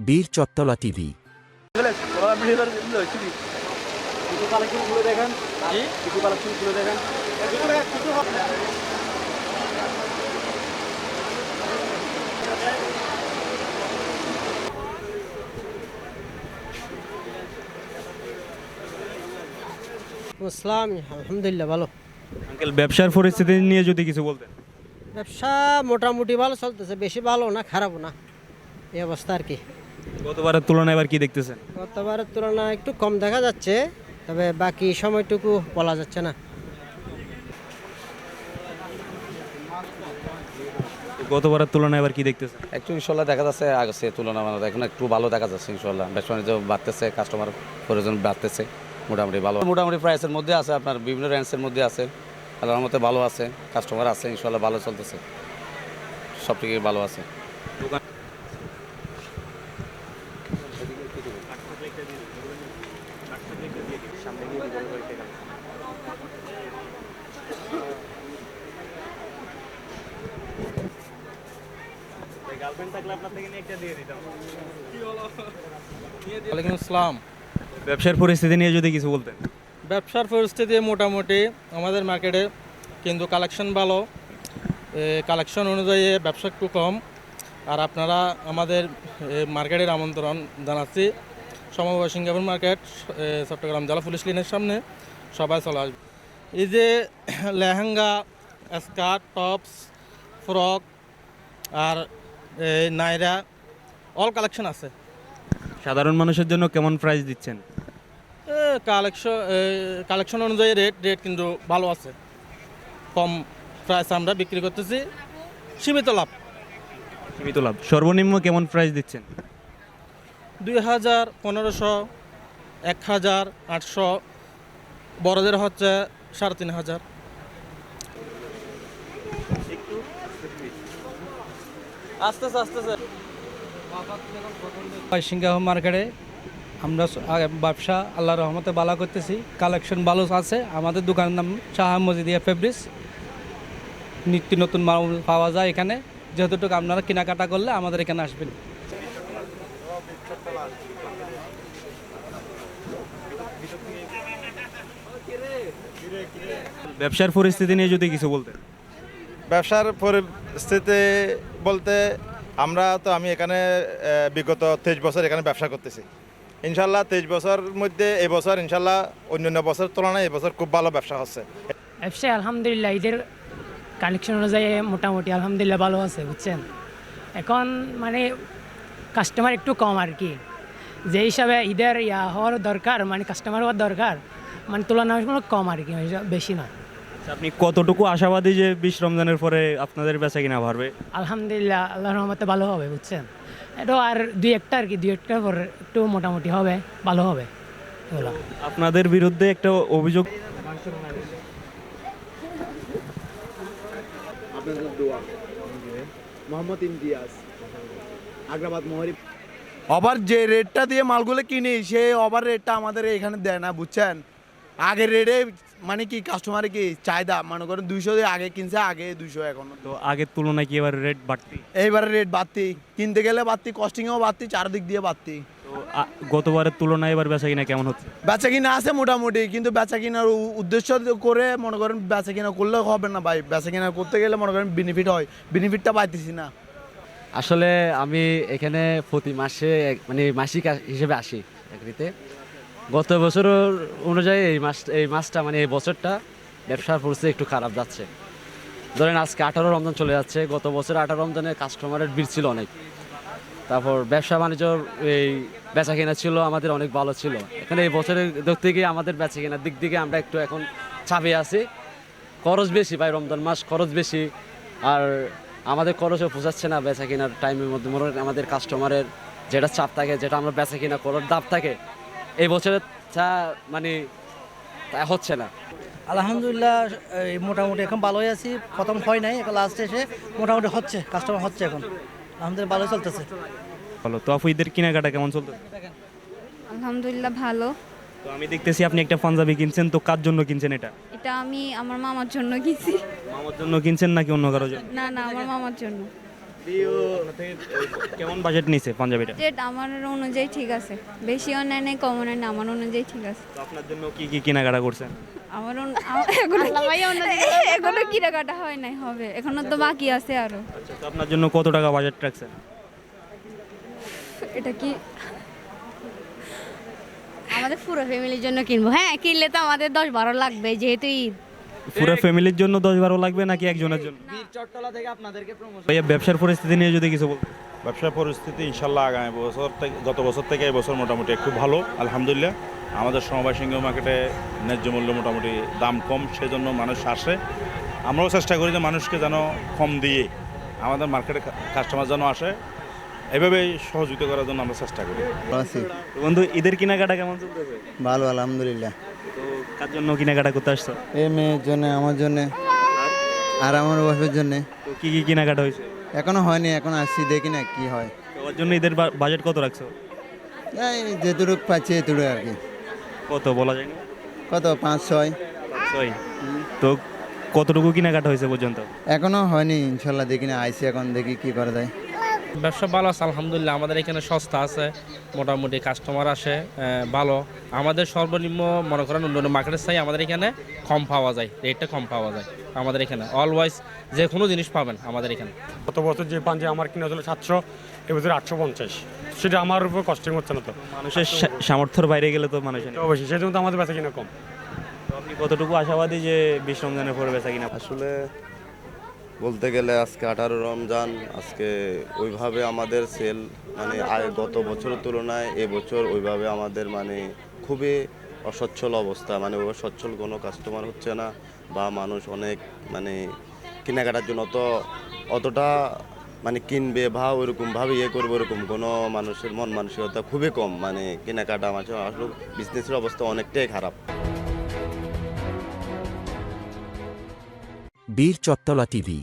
বীর চত্তলা টিভি। ইসলাম আলহামদুলিল্লাহ ভালো। আঙ্কেল ব্যবসার পরিস্থিতি নিয়ে যদি কিছু বলতেন। ব্যবসা মোটামুটি ভালো চলতেছে বেশি ভালো না খারাপও না। এই অবস্থা আর কি। গতবারের তুলনায় এবার কি দেখতেছেন? গতবারের তুলনায় একটু কম দেখা যাচ্ছে তবে বাকি সময়টুকু বলা যাচ্ছে না। গতবারের তুলনায় এবার কি দেখতেছেন? একটু ইনশাল্লাহ দেখা যাচ্ছে আগের তুলনা মানে এখন একটু ভালো দেখা যাচ্ছে ইনশাল্লাহ। ব্যবসা বাণিজ্য বাড়তেছে কাস্টমার প্রয়োজন বাড়তেছে মোটামুটি ভালো। মোটামুটি প্রাইসের মধ্যে আছে আপনার বিভিন্ন রেঞ্জের মধ্যে আছে। আল্লাহর মতে ভালো আছে কাস্টমার আছে ইনশাল্লাহ ভালো চলতেছে। সব থেকে ভালো আছে। ওয়ালাইকুম আসসালাম। ব্যবসার পরিস্থিতি নিয়ে যদি কিছু বলতেন। ব্যবসার পরিস্থিতি মোটামুটি আমাদের মার্কেটে কিন্তু কালেকশন ভালো। কালেকশন অনুযায়ী ব্যবসা একটু কম। আর আপনারা আমাদের মার্কেটের আমন্ত্রণ জানাচ্ছি। সমবায় সিঙ্গাপুর মার্কেট চট্টগ্রাম জেলা পুলিশ লাইনের সামনে সবাই চলে আসবে। এই যে লেহেঙ্গা স্কার্ট টপস ফ্রক আর নাইরা অল কালেকশন আছে। সাধারণ মানুষের জন্য কেমন প্রাইস দিচ্ছেন? কালেকশন কালেকশন অনুযায়ী রেট রেট কিন্তু ভালো আছে। কম প্রাইস আমরা বিক্রি করতেছি। সীমিত লাভ। সীমিত লাভ। সর্বনিম্ন কেমন প্রাইস দিচ্ছেন? দুই হাজার পনেরোশো, এক হাজার আটশো, বড়দের হচ্ছে সাড়ে তিন হাজার। আস্তেছে সিঙ্গাহ মার্কেটে আমরা ব্যবসা আল্লাহর রহমতে বালা করতেছি। কালেকশন ভালো আছে। আমাদের দোকানের নাম শাহ মজিদিয়া ফেব্রিক্স। নিত্য নতুন মাল পাওয়া যায় এখানে। যেহেতুটুকু আপনারা কেনাকাটা করলে আমাদের এখানে আসবেন। ব্যবসার পরিস্থিতি নিয়ে যদি কিছু বলতেন। ব্যবসার পরিস্থিতি বলতে আমরা তো আমি এখানে বিগত তেইশ বছর এখানে ব্যবসা করতেছি। ইনশাল্লাহ তেইশ বছর মধ্যে এই বছর ইনশাল্লাহ অন্যান্য বছর তুলনায় এই বছর খুব ভালো ব্যবসা হচ্ছে। ব্যবসায় আলহামদুলিল্লাহ ঈদের কালেকশন অনুযায়ী মোটামুটি আলহামদুলিল্লাহ ভালো আছে বুঝছেন? এখন মানে কাস্টমার একটু কম আর কি। যে হিসাবে ঈদের ইয়া হওয়ার দরকার মানে কাস্টমার হওয়ার দরকার মানে তুলনামূলক কম আর কি বেশি না আচ্ছা, আপনি কতটুকু আশাবাদী যে বিশ রমজানের পরে আপনাদের বেচা কিনা বাড়বে? আলহামদুলিল্লাহ আল্লাহ রহমতে ভালো হবে বুঝছেন? এটা আর দুই একটা আর কি দুই একটার পর একটু মোটামুটি হবে ভালো হবে আপনাদের বিরুদ্ধে একটা অভিযোগ মোহাম্মদ ইমতিয়াজ। আগ্রাবাদ মহরি। ওভার যে রেটটা দিয়ে মালগুলো কিনি সেই ওভার রেটটা আমাদের এখানে দেয় না বুঝছেন? আগের রেটে মানে কি কাস্টমারে কি চাহিদা? মনে করেন দুইশো দিয়ে আগে কিনছে আগে দুইশো এখন। তো আগের তুলনায় কি এবার রেট বাড়তি? এইবারে রেট বাড়তি। কিনতে গেলে বাড়তি কস্টিংও বাড়তি চারদিক দিয়ে বাড়তি। গতবারের তুলনায় এবার বেচা কিনা কেমন হচ্ছে? বেচা কিনা আছে মোটামুটি কিন্তু বেচা কিনার উদ্দেশ্য করে মনে করেন বেচা কিনা করলে হবে না ভাই। বেচা কিনা করতে গেলে মনে করেন বেনিফিট হয়। বেনিফিটটা পাইতেছি না। আসলে আমি এখানে প্রতি মাসে মানে মাসিক হিসেবে আসি চাকরিতে। গত বছর অনুযায়ী এই মাস এই মাসটা মানে এই বছরটা ব্যবসার পরিস্থিতি একটু খারাপ যাচ্ছে। ধরেন আজকে আঠারো রমজান চলে যাচ্ছে, গত বছর আঠারো রমজানে কাস্টমারের ভিড় ছিল অনেক। তারপর ব্যবসা বাণিজ্য এই বেচা কেনা ছিল, আমাদের অনেক ভালো ছিল। এখানে এই বছরের দিক থেকে আমাদের বেচা কেনার দিক থেকে আমরা একটু এখন চাপে আছি। খরচ বেশি ভাই রমজান মাস, খরচ বেশি। আর আমাদের খরচও পোষাচ্ছে না বেচা কেনার টাইমের মধ্যে। মনে হয় আমাদের কাস্টমারের যেটা চাপ থাকে যেটা আমরা বেচা কিনা করার দাপ থাকে এই বছরের চা মানে তা হচ্ছে না। আলহামদুলিল্লাহ এই মোটামুটি এখন ভালোই আছি। প্রথম হয় নাই এখন লাস্টে এসে মোটামুটি হচ্ছে কাস্টমার হচ্ছে এখন। আলহামদুলিল্লাহ ভালো চলতেছে। ভালো। তো আপু ঈদের কেনাকাটা কেমন চলতে আলহামদুলিল্লাহ ভালো। তো আমি দেখতেছি আপনি একটা পাঞ্জাবি কিনছেন তো কার জন্য কিনছেন এটা? এটা আমি আমার মামার জন্য কিনছি। মামার জন্য কিনছেন নাকি অন্য কারোর জন্য? না না আমার মামার জন্য। কেমন বাজেট নিছে পাঞ্জাবিটা? যেটা আমার অনুযায়ী ঠিক আছে। বেশিও নেয় নেই কমও নেয় না আমার অনুযায়ী ঠিক আছে। তো আপনার জন্য কি কি কেনাকাটা করছেন? আমার এগুলো এগুলো কিনাকাটা হয় নাই হবে। এখনও তো বাকি আছে আরও। আচ্ছা তো আপনার জন্য কত টাকা বাজেট রাখছেন? এটা কি আমাদের পুরো ফ্যামিলির জন্য কিনবো। হ্যাঁ কিনলে তো আমাদের দশ বারো লাগবে যেহেতু ঈদ। পুরো ফ্যামিলির জন্য দশ বারো লাগবে নাকি একজনের জন্য? ভাইয়া ব্যবসার পরিস্থিতি নিয়ে যদি কিছু বলতেন। ব্যবসার পরিস্থিতি ইনশাল্লাহ আগামী বছর থেকে গত বছর থেকে এই বছর মোটামুটি একটু ভালো আলহামদুলিল্লাহ। আমাদের সমবায় সিংহ মার্কেটে ন্যায্য মূল্য মোটামুটি দাম কম সেজন্য মানুষ আসে। আমরাও চেষ্টা করি যে মানুষকে যেন কম দিয়ে আমাদের মার্কেটে কাস্টমার যেন আসে। এভাবেই সহযোগিতা করার জন্য আমরা চেষ্টা করি। তো বন্ধু ঈদের কেনাকাটা কেমন চলতেছে? ভালো আলহামদুলিল্লাহ। তো কার জন্য কেনাকাটা করতে আসছো? এই মেয়ের জন্য আমার জন্য। আর আমার ওয়াইফের জন্য। তো কি কি কেনাকাটা হয়েছে? এখনও হয়নি এখন আসছি দেখি না কি হয়। তো ওর জন্য ঈদের বাজেট কত রাখছো? এই যেটুকু পাচ্ছি এটুকু আর কি। কত বলা যায় না? কত? পাঁচ ছয়। ছয়। তো কতটুকু কেনাকাটা হয়েছে পর্যন্ত? এখনও হয়নি ইনশাল্লাহ দেখি না আইসি এখন দেখি কি করা যায়। ব্যবসা ভালো আছে আলহামদুলিল্লাহ। আমাদের এখানে সস্তা আছে মোটামুটি কাস্টমার আসে ভালো। আমাদের সর্বনিম্ন মনে করেন অন্যান্য মার্কেটের চাই আমাদের এখানে কম পাওয়া যায় রেটটা কম পাওয়া যায় আমাদের এখানে। অলওয়াইজ যে কোনো জিনিস পাবেন আমাদের এখানে। গত বছর যে পাঞ্জাবি আমার কিনা ছিল সাতশো এবছর আটশো পঞ্চাশ। সেটা আমার উপর কস্টিং হচ্ছে না তো। মানুষের সামর্থ্যের বাইরে গেলে তো মানুষের অবশ্যই সেই জন্য তো আমাদের বেচা কিনা কম। আপনি কতটুকু আশাবাদী যে বিশ রমজানের পরে বেচা কিনা? আসলে বলতে গেলে আজকে আঠারো রমজান, আজকে ওইভাবে আমাদের সেল মানে আয় গত বছরের তুলনায় এবছর ওইভাবে আমাদের মানে খুবই অসচ্ছল অবস্থা। মানে ওই সচ্ছল কোনো কাস্টমার হচ্ছে না বা মানুষ অনেক মানে কেনাকাটার জন্য অত, অতটা মানে কিনবে বা ওইরকমভাবে ইয়ে করবে ওরকম কোনো মানুষের মন মানসিকতা খুবই কম। মানে কেনাকাটা মাঝে আসলে বিজনেসের অবস্থা অনেকটাই খারাপ। বীর চত্তলা টিভি।